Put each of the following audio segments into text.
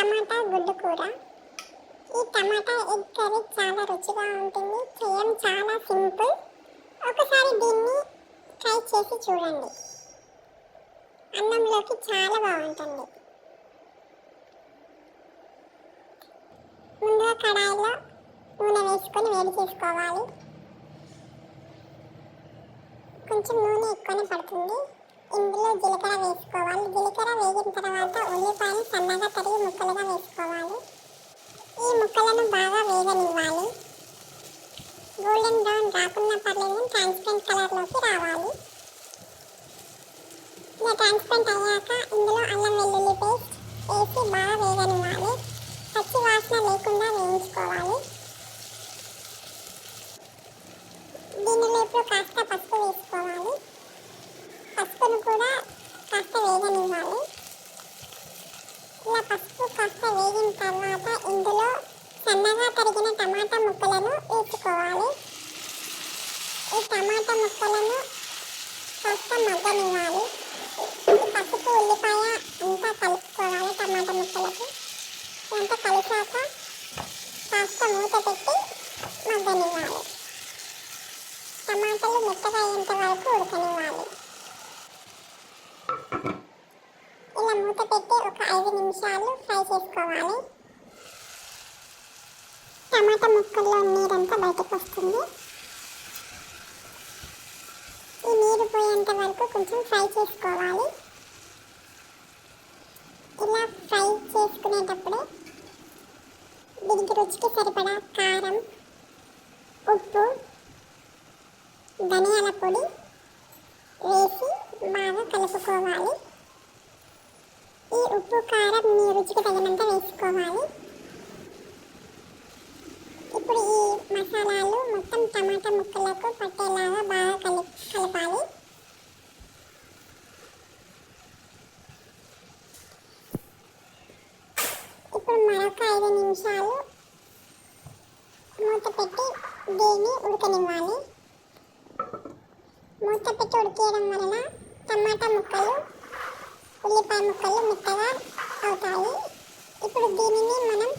టమాటా గుడ్డు కూర. ఈ టమాటా ఎగ్ కర్రీ చాలా రుచిగా ఉంటుంది. చేయడం చాలా సింపుల్. ఒకసారి దీన్ని ట్రై చేసి చూడండి. అన్నంలోకి చాలా బాగుంటుంది. ముందుగా కడాయిలో నూనె వేసుకొని వేడి చేసుకోవాలి. కొంచెం నూనె ఎక్కువనే పడుతుంది. ఇందులో జీలకర్ర వేసుకోవాలి. జీలకర్ర వేగిన తర్వాత ఉల్లిపాయలు సన్నగా తరిగి ముక్కలుగా వేసుకోవాలి. ఈ ముక్కలను బాగా వేగనివ్వాలి. గోల్డెన్ బ్రౌన్ రాకున్నా పర్లేదు ట్రాన్స్పరెంట్ కలర్లోకి రావాలి. ఇలా ట్రాన్స్పరెంట్ అయ్యాక ఇందులో అల్లం వెల్లుల్లి పేస్ట్ వేసి బాగా వేగనివ్వాలి పచ్చి వాసన లేకుండా వేయించుకోవాలి దీనిలో ఇప్పుడు కాస్త పసుపు వేసుకోవాలి పసుపును కూడా కాస్త వేగనివ్వాలి ఇలా పసుపు కాస్త వేగిన తర్వాత ఇందులో సన్నగా తరిగిన టమాటా ముక్కలను వేసుకోవాలి. ఈ టమాటా ముక్కలను కాస్త మగ్గనివ్వాలి. పసుపు ఉల్లిపాయ అంతా కలుపుకోవాలి టమాటా ముక్కలకి. ఇదంతా కలిసాక కాస్త మూత పెట్టి మగ్గనివ్వాలి. టమాటాలు మెత్తగా అయ్యేంత వరకు ఉడకనివ్వాలి. ఇలా మూత పెట్టి ఒక ఐదు నిమిషాలు ఫ్రై చేసుకోవాలి. టమాటా ముక్కల్లో నీరంతా బయటకు వస్తుంది. ఈ నీరు పోయేంత వరకు కొంచెం ఫ్రై చేసుకోవాలి. ఇలా ఫ్రై చేసుకునేటప్పుడు దీనికి రుచికి సరిపడా కారం ఉప్పు ధనియాల పొడి వేసి బాగా కలుపుకోవాలి. ఈ ఉప్పు కారం మీ రుచికి తగినంత వేసుకోవాలి. ఇప్పుడు ఈ మసాలాలు మొత్తం టమాటా ముక్కలకు పట్టేలాగా బాగా కలి కలపాలి. ఇప్పుడు మరొక ఐదు నిమిషాలు మూత పెట్టి దీన్ని ఉడకనివ్వాలి. మూత పెట్టి ఉడికేయడం వలన టమాటా ముక్కలు ఉల్లిపాయ ముక్కలు మెత్తగా అవుతాయి. ఇప్పుడు దీనిని మనం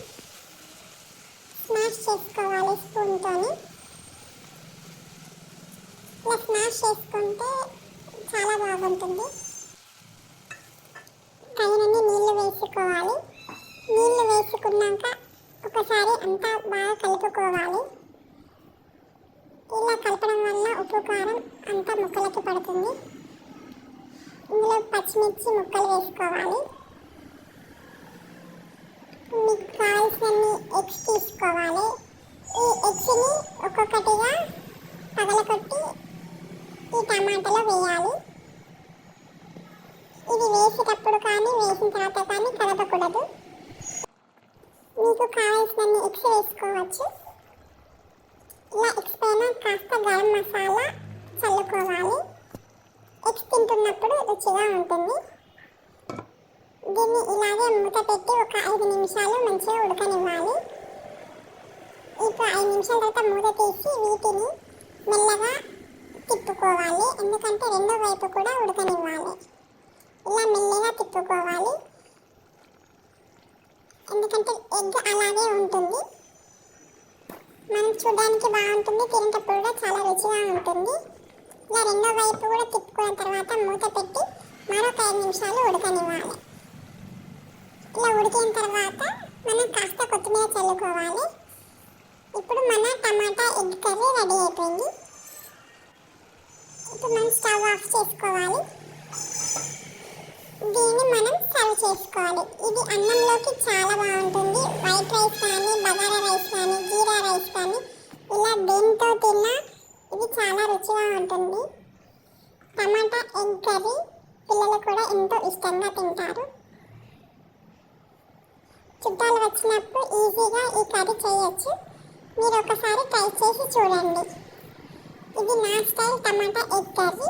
స్మాష్ చేసుకోవాలి స్పూన్తో ఇలా స్మాష్ చేసుకుంటే చాలా బాగుంటుంది. తగినన్ని నీళ్ళు వేసుకోవాలి. నీళ్ళు వేసుకున్నాక ఒకసారి అంతా బాగా కలుపుకోవాలి. ఇలా కలపడం వల్ల ఉప్పు కారం అంతా ముక్కలకి పడుతుంది. ఇందులో పచ్చిమిర్చి ముక్కలు వేసుకోవాలి మీకు కావాల్సినన్ని ఎగ్స్ తీసుకోవాలి. ఈ ఎగ్స్ని ఒక్కొక్కటిగా పగలకొట్టి ఈ టమాటాలో వేయాలి. ఇది వేసేటప్పుడు కానీ వేసిన తర్వాత కానీ కలపకూడదు. మీకు కావాల్సినన్ని ఎగ్స్ వేసుకోవచ్చు. ఇలా ఎగ్స్ పైన కాస్త గరం మసాలా చల్లుకోవాలి. ఎగ్స్ తింటున్నప్పుడు రుచిగా ఉంటుంది. దీన్ని ఇలాగే మూత పెట్టి ఒక ఐదు నిమిషాలు మంచిగా ఉడకనివ్వాలి. ఇప్పుడు ఐదు నిమిషాల తర్వాత మూత తీసి వీటిని మెల్లగా తిప్పుకోవాలి. ఎందుకంటే రెండో వైపు కూడా ఉడకనివ్వాలి. ఇలా మెల్లగా తిప్పుకోవాలి. ఎందుకంటే ఎగ్ అలాగే ఉంటుంది. మనం చూడడానికి బాగుంటుంది తినేటప్పుడు కూడా చాలా రుచిగా ఉంటుంది. ఇలా రెండో వైపు కూడా తిప్పుకున్న తర్వాత మూత పెట్టి మరొక ఐదు నిమిషాలు ఉడకనివ్వాలి. ఇలా ఉడికిన తర్వాత మనం కాస్త కొత్తిమీర చల్లుకోవాలి. ఇప్పుడు మన టమాటా ఎగ్ కర్రీ రెడీ అయిపోయింది. ఇప్పుడు మనం స్టవ్ ఆఫ్ చేసుకోవాలి. దీన్ని మనం సర్వ్ చేసుకోవాలి. ఇది అన్నంలోకి చాలా బాగుంటుంది. వైట్ రైస్ కానీ బగారా రైస్ కానీ జీరా రైస్ కానీ ఇలా దేనితో తిన్నా ఇది చాలా రుచిగా ఉంటుంది. టమాటా ఎగ్ కర్రీ పిల్లలు కూడా ఎంతో ఇష్టంగా తింటారు. చుట్టాలు వచ్చినప్పుడు ఈజీగా ఈ కర్రీ చేయొచ్చు. మీరు ఒకసారి ట్రై చేసి చూడండి. ఇది నా స్టైల్ టమాటా ఎగ్ కర్రీ.